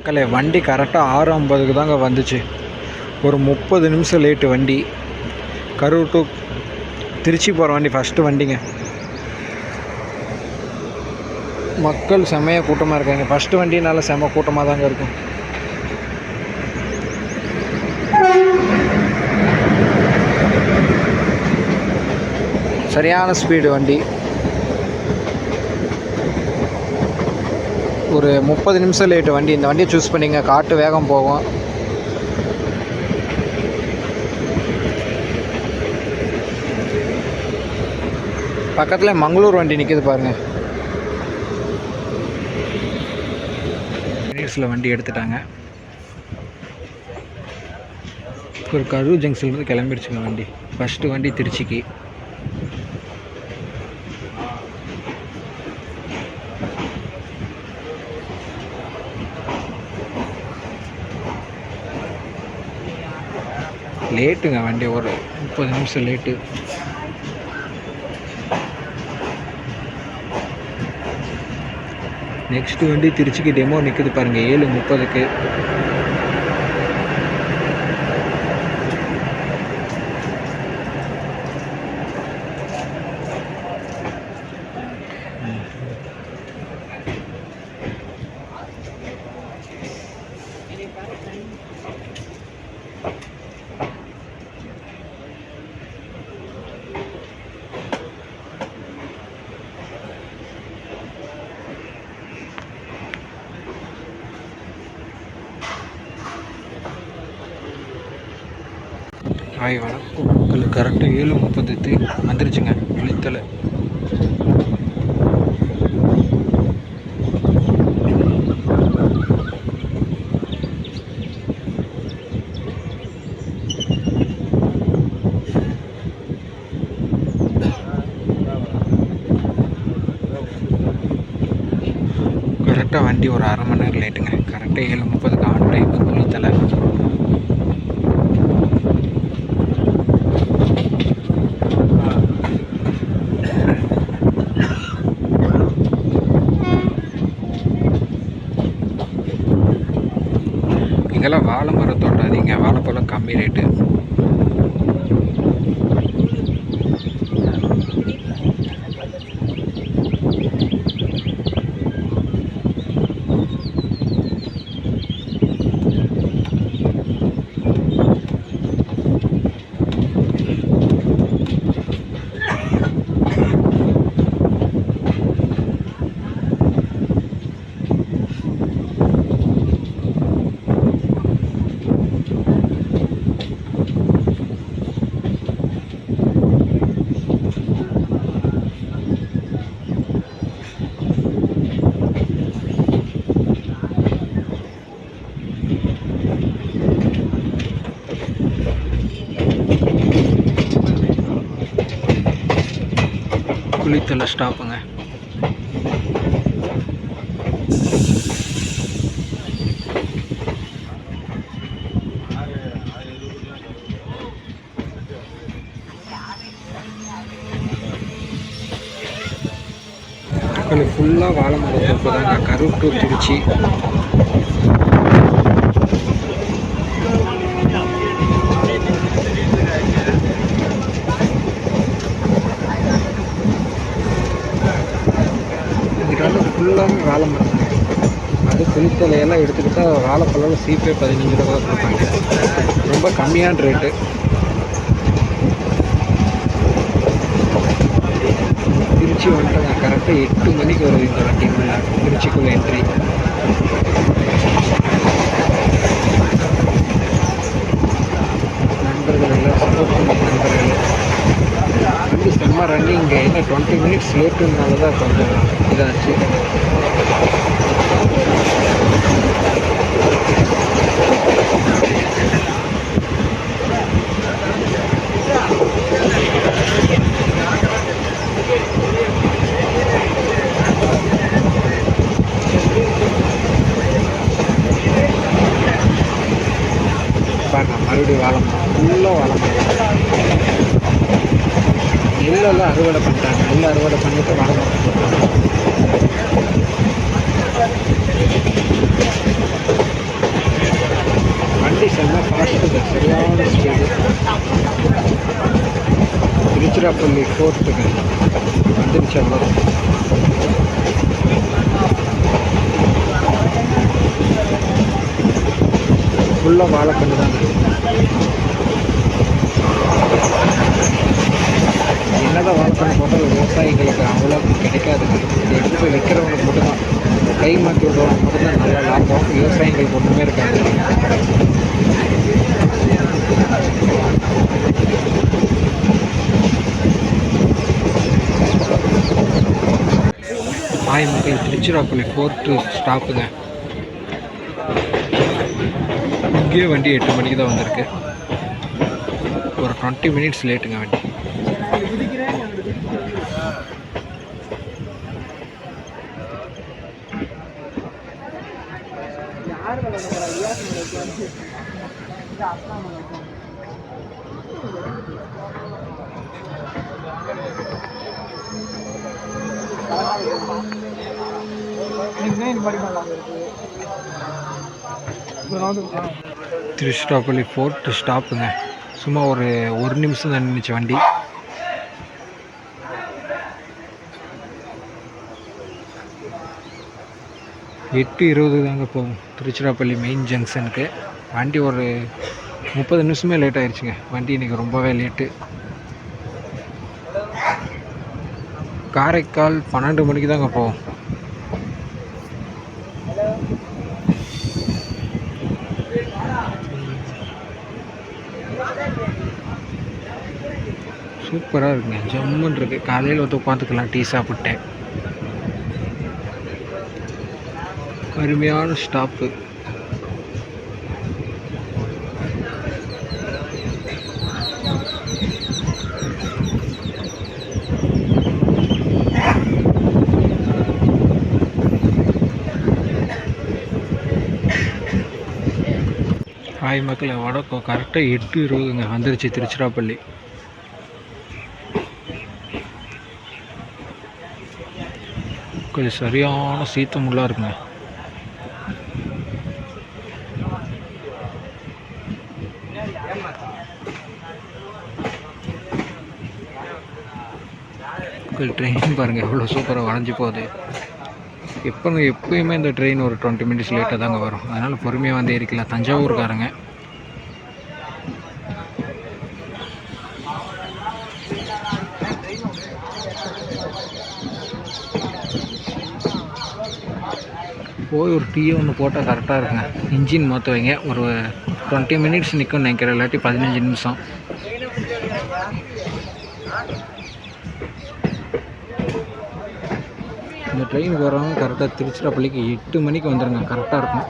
மக்களே வண்டி கரெக்டாக ஆறு ஐம்பதுக்கு தாங்க வந்துச்சு. ஒரு முப்பது நிமிஷம் லேட்டு வண்டி. கரூர் டு திருச்சி போகிற வண்டி ஃபஸ்ட்டு வண்டிங்க. மக்கள் செமையாக கூட்டமாக இருக்காங்க. ஃபஸ்ட்டு வண்டினால செம்ம கூட்டமாக தாங்க இருக்கும். சரியான ஸ்பீடு வண்டி. ஒரு முப்பது நிமிஷம் லேட்டு வண்டி இந்த வண்டியை சூஸ் பண்ணிங்க காட்டு வேகம் போகும். பக்கத்தில் மங்களூர் வண்டி நிற்கிது பாருங்கள் மினிட்ஸில் வண்டி எடுத்துட்டாங்க. ஒரு கரூர் ஜங்ஷன்லேருந்து கிளம்பிடுச்சுங்க வண்டி. ஃபஸ்ட்டு வண்டி திருச்சிக்கு. லேட்டுங்க வண்டி ஒரு முப்பது நிமிஷம் லேட்டு. நெக்ஸ்ட் வண்டி திருச்சிக்கு டெமோ நிற்குது பாருங்கள் ஏழு முப்பதுக்கு. ஹாய் வணக்கம். மக்கள் கரெக்டாக ஏழு முப்பதுக்கு வந்துருச்சுங்க விழித்தலை. கரெக்டாக வண்டி ஒரு அரை மணி நேரம் லேட்டுங்க. கரெக்டாக ஏழு முப்பதுக்கு ஆன் டைம் விழித்தலை இங்கெல்லாம் வாழை மரம் தோட்டாதீங்க வாழைப்பழம் கம்மி ரேட்டு குளித்தலை ஸ்டாப்புங்க. மக்கள் ஃபுல்லாக வாழை மரம் தோப்பு தாங்க கரூர் டு திருச்சி. ஃபுல்லாகவும் ஃபுல்லாக வாழை மரம் அது குளித்தலையெல்லாம் எடுத்துக்கிட்டால் வாழைப்பழம் சீப்பே பதினஞ்சு ரூபா கொடுப்பாங்க. ரொம்ப கம்மியான ரேட்டு திருச்சி வந்துட்டாங்க கரெக்டாக எட்டு மணிக்கு வருவீங்க இந்த வண்டிக்குள்ள திருச்சிக்குள்ள என்ட்ரி செம்ம என்ன டுவெண்ட்டி மினிட்ஸ் லேட்டுனால தான் கொஞ்சம் இதாச்சு. அறுவடை பண்ணுறாங்க நெல் அறுவடை பண்ணிட்டு வர வண்டி செம்மா பார்த்துங்க சரியான ஸ்பீடு திருச்சிராப்பள்ளி கோர்ட்டுங்க வந்துருச்சல்ல ஃபுல்லாக வாழைப்பண்ணு தான். என்னதான் வாழைக்கன்று போட்டால் விவசாயிகளுக்கு அவ்வளோ கிடைக்காதுங்க இதை எடுத்து போய் விற்கிறவங்களுக்கு மட்டும்தான். கை மாற்றி விடுறவங்க மட்டும்தான் நல்ல லாபம். விவசாயிகளுக்கு ஒன்றுமே இருக்காது. ஹாய் திருச்சிராப்பள்ளி ஃபோர்த்து ஸ்டாப்புங்க இங்கேயே வண்டி எட்டு மணிக்கு தான் வந்திருக்கு. ஒரு டுவெண்ட்டி மினிட்ஸ் லேட்டுங்க வண்டி. திருச்சிராப்பள்ளி ஃபோர்த்து ஸ்டாப்புங்க சும்மா ஒரு ஒரு நிமிஷம் தான் நின்றுச்சு வண்டி. எட்டு இருபது தாங்க போகும் திருச்சிராப்பள்ளி மெயின் ஜங்ஷனுக்கு வண்டி ஒரு முப்பது நிமிஷமே லேட் ஆயிடுச்சுங்க வண்டி இன்றைக்கி ரொம்பவே லேட்டு காரைக்கால் பன்னெண்டு மணிக்கு தாங்க போகும் சூப்பராக இருக்குங்க. ஜம்முன்னு இருக்குது காலையில் வந்து உட்காந்துக்கலாம் டீ சாப்பிட்டேன் அருமையான ஸ்டாப்பு. ஹாய் மக்களை வடக்கம் கரெக்டாக எட்டு இருபதுங்க. வந்துருச்சு திருச்சிராப்பள்ளி. கொஞ்சம் சரியான சீத்தமுள்ளாக இருக்குங்க. ட்ரெயின் பாருங்கள் எவ்வளோ சூப்பராக வளைஞ்சு போகுது. எப்போ எப்பயுமே இந்த ட்ரெயின் ஒரு டுவெண்ட்டி மினிட்ஸ் லேட்டாக தாங்க வரும். அதனால் பொறுமையாக வந்து ஏறிக்கலாம். தஞ்சாவூர்காரங்க. போய் ஒரு டீயை ஒன்று போட்டால் கரெக்டாக இருக்குங்க. இன்ஜின் மாற்ற வைங்க. ஒரு டுவெண்ட்டி மினிட்ஸ் நிற்கும் நினைக்கிறேன். இல்லாட்டி பதினஞ்சு நிமிஷம் இந்த ட்ரெயினுக்கு வரவங்க கரெக்டாக திருச்சிராப்பள்ளிக்கு எட்டு மணிக்கு வந்துடுங்க கரெக்டாக இருக்கும்.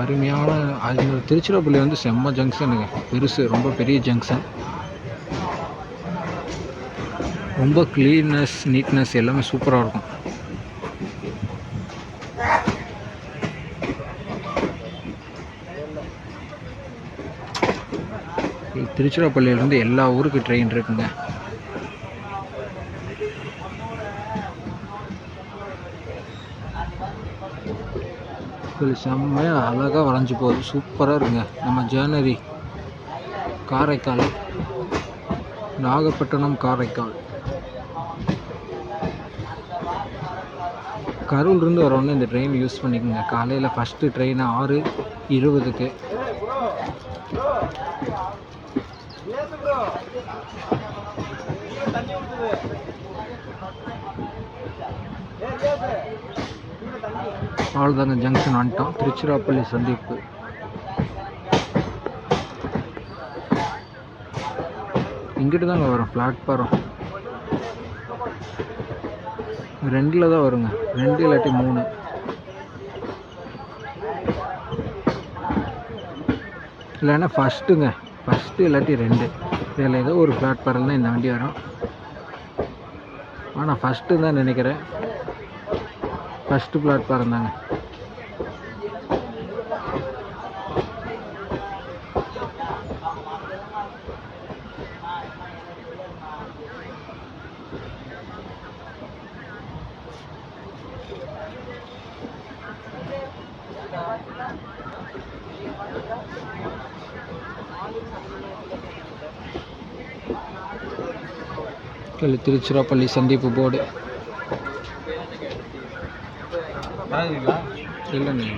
அருமையான அது திருச்சிராப்பள்ளி வந்து செம்ம ஜங்ஷனுங்க பெருசு ரொம்ப பெரிய ஜங்ஷன் ரொம்ப க்ளீன்னஸ் நீட்னஸ் எல்லாமே சூப்பராக இருக்கும். திருச்சிராப்பள்ளியிலேருந்து எல்லா ஊருக்கு ட்ரெயின் இருக்குங்க. இது செம்மையாக அழகாக வளைஞ்சு போகுது. சூப்பராக இருக்குங்க. நம்ம ஜேர்னரி காரைக்கால் நாகப்பட்டினம் காரைக்கால். கரூர்லேருந்து வரவொன்னே இந்த ட்ரெயின் யூஸ் பண்ணிக்கோங்க. காலையில் ஃபஸ்ட்டு ட்ரெயின் ஆறு இருபதுக்கு. பால்தான ஜங்ஷன் வந்துட்டோம். திருச்சிராப்பள்ளி சந்திப்பு. இங்கிட்டு தாங்க வரும் பிளாட்ஃபாரம் ரெண்டில் தான் வருங்க. ரெண்டு இல்லாட்டி மூணு. இல்லைன்னா ஃபஸ்ட்டுங்க ஃபஸ்ட்டு இல்லாட்டி ரெண்டு. இதில் ஏதோ ஒரு பிளாட்ஃபாரம் தான் இந்த வண்டி வரும். ஆனால் ஃபஸ்ட்டு தான் நினைக்கிறேன். First plot பாருந்தாங்க. திருச்சிராப்பள்ளி சந்திப்பு போர்டு. பழகுவீங்களா இல்லைண்ணே